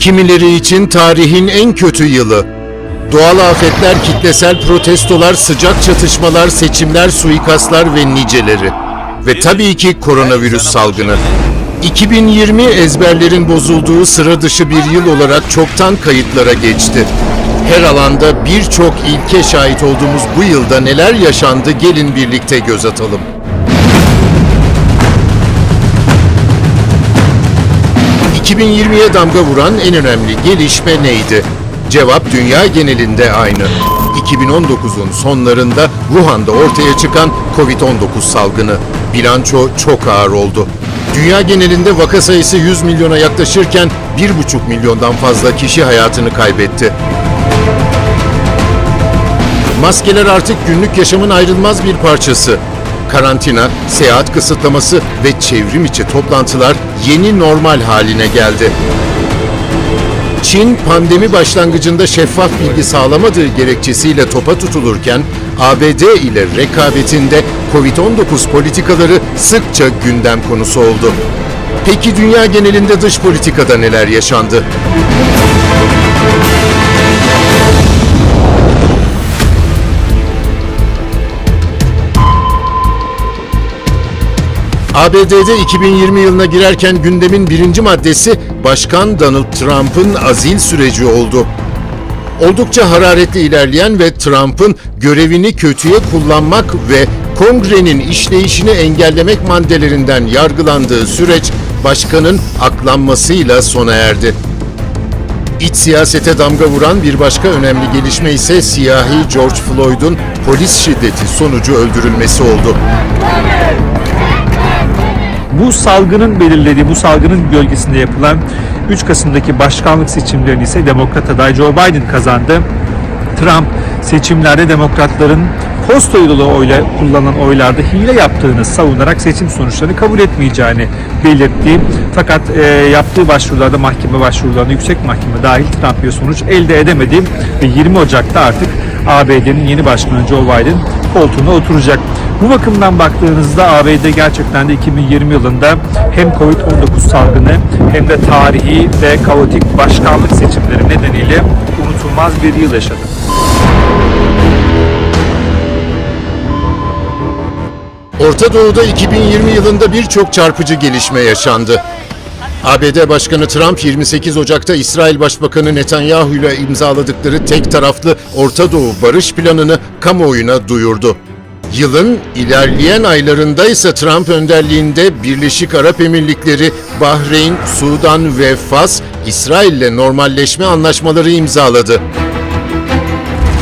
2020 Kimileri için tarihin en kötü yılı. Doğal afetler, kitlesel protestolar, sıcak çatışmalar, seçimler, suikastlar ve niceleri. Ve tabii ki koronavirüs salgını. 2020 ezberlerin bozulduğu sıra dışı bir yıl olarak çoktan kayıtlara geçti. Her alanda birçok ilke şahit olduğumuz bu yılda neler yaşandı gelin birlikte göz atalım. ...2020'ye damga vuran en önemli gelişme neydi? Cevap dünya genelinde aynı. 2019'un sonlarında Wuhan'da ortaya çıkan Covid-19 salgını. Bilanço çok ağır oldu. Dünya genelinde vaka sayısı 100 milyona yaklaşırken 1,5 milyondan fazla kişi hayatını kaybetti. Maskeler artık günlük yaşamın ayrılmaz bir parçası. Karantina, seyahat kısıtlaması ve çevrim içi toplantılar yeni normal haline geldi. Çin pandemi başlangıcında şeffaf bilgi sağlamadığı gerekçesiyle topa tutulurken ABD ile rekabetinde Covid-19 politikaları sıkça gündem konusu oldu. Peki dünya genelinde dış politikada neler yaşandı? ABD'de 2020 yılına girerken gündemin birinci maddesi Başkan Donald Trump'ın azil süreci oldu. Oldukça hararetli ilerleyen ve Trump'ın görevini kötüye kullanmak ve kongrenin işleyişini engellemek maddelerinden yargılandığı süreç başkanın aklanmasıyla sona erdi. İç siyasete damga vuran bir başka önemli gelişme ise siyahi George Floyd'un polis şiddeti sonucu öldürülmesi oldu. Bu salgının belirlediği, bu salgının gölgesinde yapılan 3 Kasım'daki başkanlık seçimlerini ise Demokrat aday Joe Biden kazandı. Trump seçimlerde demokratların posta yolu oyla kullanılan oylarda hile yaptığını savunarak seçim sonuçlarını kabul etmeyeceğini belirtti. Fakat e, yaptığı başvurularda mahkeme başvurularında yüksek mahkeme dahil Trump sonuç elde edemedi ve 20 Ocak'ta artık ABD'nin yeni başkanı Joe Biden koltuğuna oturacak. Bu bakımdan baktığınızda ABD gerçekten de 2020 yılında hem Covid-19 salgını hem de tarihi ve kaotik başkanlık seçimleri nedeniyle unutulmaz bir yıl yaşadı. Orta Doğu'da 2020 yılında birçok çarpıcı gelişme yaşandı. ABD Başkanı Trump 28 Ocak'ta İsrail Başbakanı Netanyahu ile imzaladıkları tek taraflı Orta Doğu barış planını kamuoyuna duyurdu. Yılın ilerleyen aylarında ise Trump önderliğinde Birleşik Arap Emirlikleri, Bahreyn, Sudan ve Fas, İsrail ile normalleşme anlaşmaları imzaladı.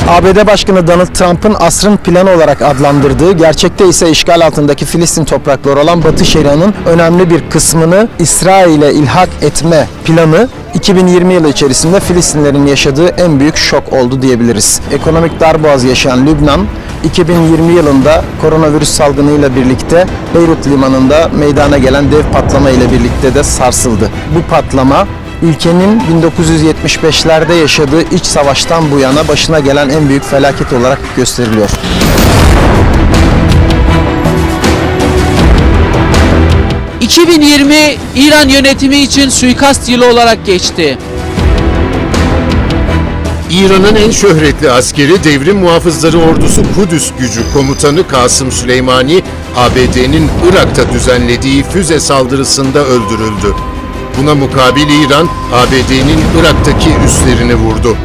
ABD Başkanı Donald Trump'ın asrın planı olarak adlandırdığı, gerçekte ise işgal altındaki Filistin toprakları olan Batı Şeria'nın önemli bir kısmını İsrail'e ilhak etme planı 2020 yılı içerisinde Filistinlerin yaşadığı en büyük şok oldu diyebiliriz. Ekonomik darboğaz yaşayan Lübnan, 2020 yılında koronavirüs salgınıyla birlikte Beyrut limanında meydana gelen dev patlama ile birlikte de sarsıldı. Bu patlama ülkenin 1975'lerde yaşadığı iç savaştan bu yana başına gelen en büyük felaket olarak gösteriliyor. ...2020 İran yönetimi için suikast yılı olarak geçti. İran'ın en şöhretli askeri Devrim Muhafızları Ordusu Kudüs Gücü Komutanı Kasım Süleymani, ABD'nin Irak'ta düzenlediği füze saldırısında öldürüldü. Buna mukabil İran, ABD'nin Irak'taki üslerini vurdu.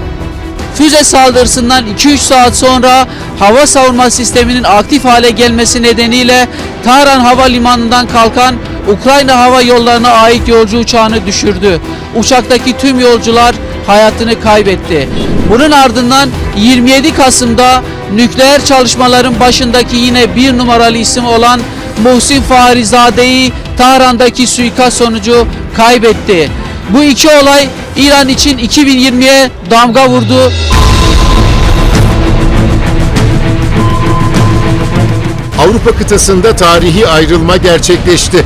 Füze saldırısından 2-3 saat sonra hava savunma sisteminin aktif hale gelmesi nedeniyle Tahran Havalimanı'ndan kalkan Ukrayna Hava Yolları'na ait yolcu uçağını düşürdü. Uçaktaki tüm yolcular hayatını kaybetti. Bunun ardından 27 Kasım'da nükleer çalışmaların başındaki yine bir numaralı isim olan Muhsin Fahrizade'yi Tahran'daki suikast sonucu kaybetti. Bu iki olay İran için 2020'ye damga vurdu. Avrupa kıtasında tarihi ayrılma gerçekleşti.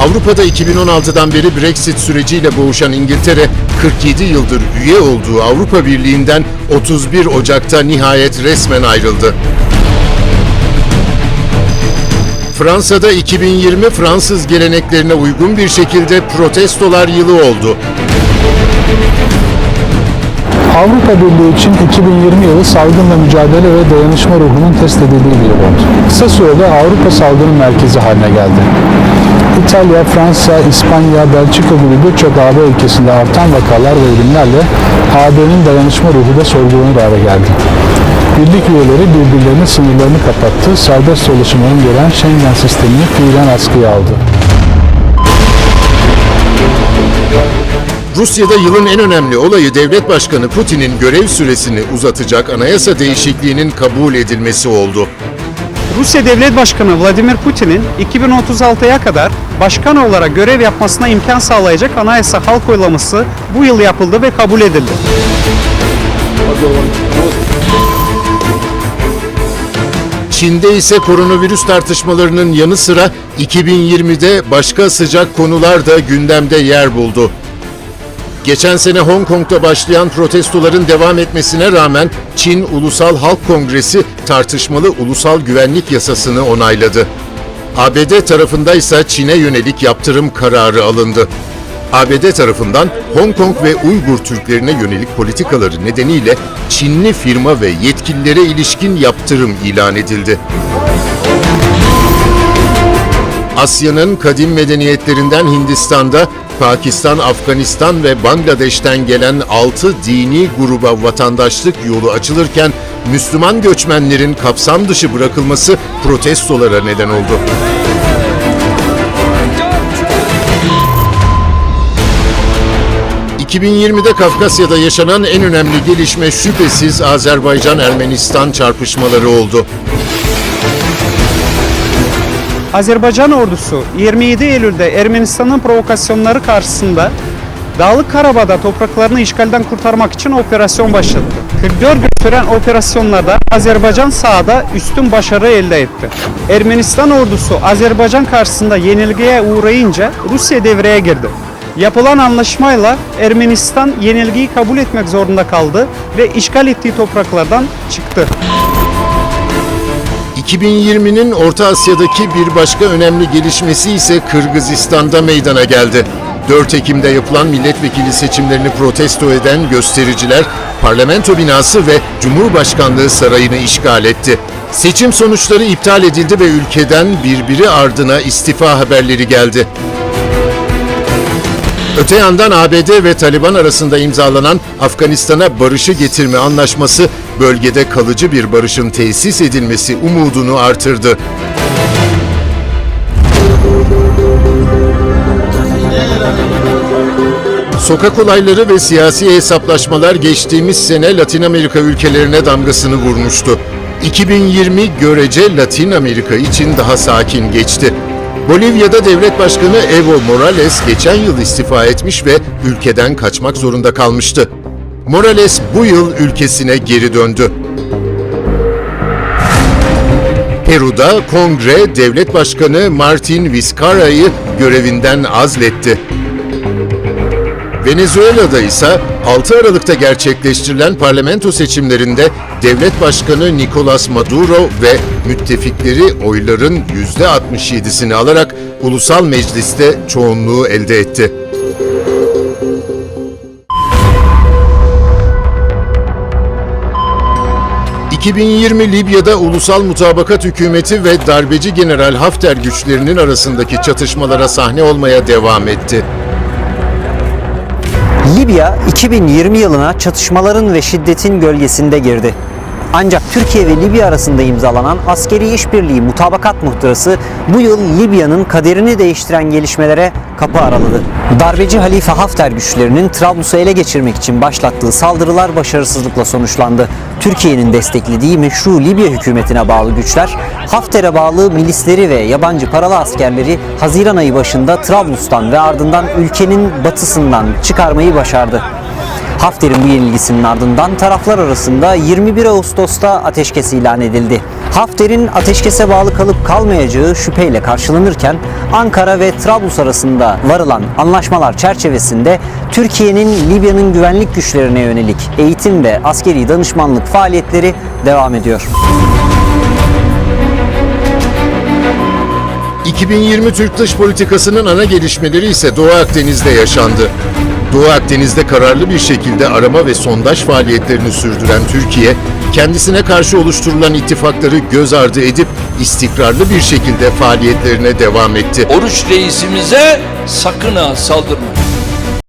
Avrupa'da 2016'dan beri Brexit süreciyle boğuşan İngiltere, 47 yıldır üye olduğu Avrupa Birliği'nden 31 Ocak'ta nihayet resmen ayrıldı. Fransa'da 2020 Fransız geleneklerine uygun bir şekilde protestolar yılı oldu. Avrupa Birliği için 2020 yılı salgınla mücadele ve dayanışma ruhunun test edildiği bir yıl oldu. Kısa sürede Avrupa salgının merkezi haline geldi. İtalya, Fransa, İspanya, Belçika gibi birçok AB ülkesinde artan vakalar ve ölümlerle AB'nin dayanışma ruhu da sorgulanır hale geldi. Birlik üyeleri birbirlerinin sınırlarını kapattı, serbest dolaşım öngören Schengen sistemini fiilen askıya aldı. Rusya'da yılın en önemli olayı devlet başkanı Putin'in görev süresini uzatacak anayasa değişikliğinin kabul edilmesi oldu. Rusya Devlet Başkanı Vladimir Putin'in 2036'ya kadar başkan olarak görev yapmasına imkan sağlayacak anayasa halk oylaması bu yıl yapıldı ve kabul edildi. Çin'de ise koronavirüs tartışmalarının yanı sıra 2020'de başka sıcak konular da gündemde yer buldu. Geçen sene Hong Kong'da başlayan protestoların devam etmesine rağmen Çin Ulusal Halk Kongresi tartışmalı ulusal güvenlik yasasını onayladı. ABD tarafında ise Çin'e yönelik yaptırım kararı alındı. ABD tarafından Hong Kong ve Uygur Türklerine yönelik politikaları nedeniyle Çinli firma ve yetkililere ilişkin yaptırım ilan edildi. Asya'nın kadim medeniyetlerinden Hindistan'da, Pakistan, Afganistan ve Bangladeş'ten gelen 6 dini gruba vatandaşlık yolu açılırken Müslüman göçmenlerin kapsam dışı bırakılması protestolara neden oldu. ...2020'de Kafkasya'da yaşanan en önemli gelişme şüphesiz Azerbaycan-Ermenistan çarpışmaları oldu. Azerbaycan ordusu 27 Eylül'de Ermenistan'ın provokasyonları karşısında Dağlık Karabağ'da topraklarını işgalden kurtarmak için operasyon başlattı. 44 gün süren operasyonlarda Azerbaycan sahada üstün başarı elde etti. Ermenistan ordusu Azerbaycan karşısında yenilgiye uğrayınca Rusya devreye girdi. Yapılan anlaşmayla Ermenistan yenilgiyi kabul etmek zorunda kaldı ve işgal ettiği topraklardan çıktı. 2020'nin Orta Asya'daki bir başka önemli gelişmesi ise Kırgızistan'da meydana geldi. 4 Ekim'de yapılan milletvekili seçimlerini protesto eden göstericiler parlamento binası ve Cumhurbaşkanlığı sarayını işgal etti. Seçim sonuçları iptal edildi ve ülkeden birbiri ardına istifa haberleri geldi. Öte yandan ABD ve Taliban arasında imzalanan Afganistan'a barışı getirme anlaşması bölgede kalıcı bir barışın tesis edilmesi umudunu artırdı. Sokak olayları ve siyasi hesaplaşmalar geçtiğimiz sene Latin Amerika ülkelerine damgasını vurmuştu. 2020 görece Latin Amerika için daha sakin geçti. Bolivya'da devlet başkanı Evo Morales geçen yıl istifa etmiş ve ülkeden kaçmak zorunda kalmıştı. Morales bu yıl ülkesine geri döndü. Peru'da kongre devlet başkanı Martin Vizcarra'yı görevinden azletti. Venezuela'da ise 6 Aralık'ta gerçekleştirilen parlamento seçimlerinde devlet başkanı Nicolas Maduro ve müttefikleri oyların %67'sini alarak ulusal mecliste çoğunluğu elde etti. ...2020 Libya'da Ulusal Mutabakat Hükümeti ve darbeci General Hafter güçlerinin arasındaki çatışmalara sahne olmaya devam etti. Libya 2020 yılına çatışmaların ve şiddetin gölgesinde girdi. Ancak Türkiye ve Libya arasında imzalanan askeri işbirliği mutabakat muhtırası bu yıl Libya'nın kaderini değiştiren gelişmelere kapı araladı. Darbeci Halife Hafter güçlerinin Trablus'u ele geçirmek için başlattığı saldırılar başarısızlıkla sonuçlandı. Türkiye'nin desteklediği meşru Libya hükümetine bağlı güçler, Hafter'e bağlı milisleri ve yabancı paralı askerleri Haziran ayı başında Trablus'tan ve ardından ülkenin batısından çıkarmayı başardı. Hafter'in bu yenilgisinin ardından taraflar arasında 21 Ağustos'ta ateşkes ilan edildi. Hafter'in ateşkese bağlı kalıp kalmayacağı şüpheyle karşılanırken Ankara ve Trablus arasında varılan anlaşmalar çerçevesinde Türkiye'nin Libya'nın güvenlik güçlerine yönelik eğitim ve askeri danışmanlık faaliyetleri devam ediyor. 2020 Türk dış politikasının ana gelişmeleri ise Doğu Akdeniz'de yaşandı. Doğu Akdeniz'de kararlı bir şekilde arama ve sondaj faaliyetlerini sürdüren Türkiye, kendisine karşı oluşturulan ittifakları göz ardı edip istikrarlı bir şekilde faaliyetlerine devam etti. Oruç reisimize sakın ha saldırma.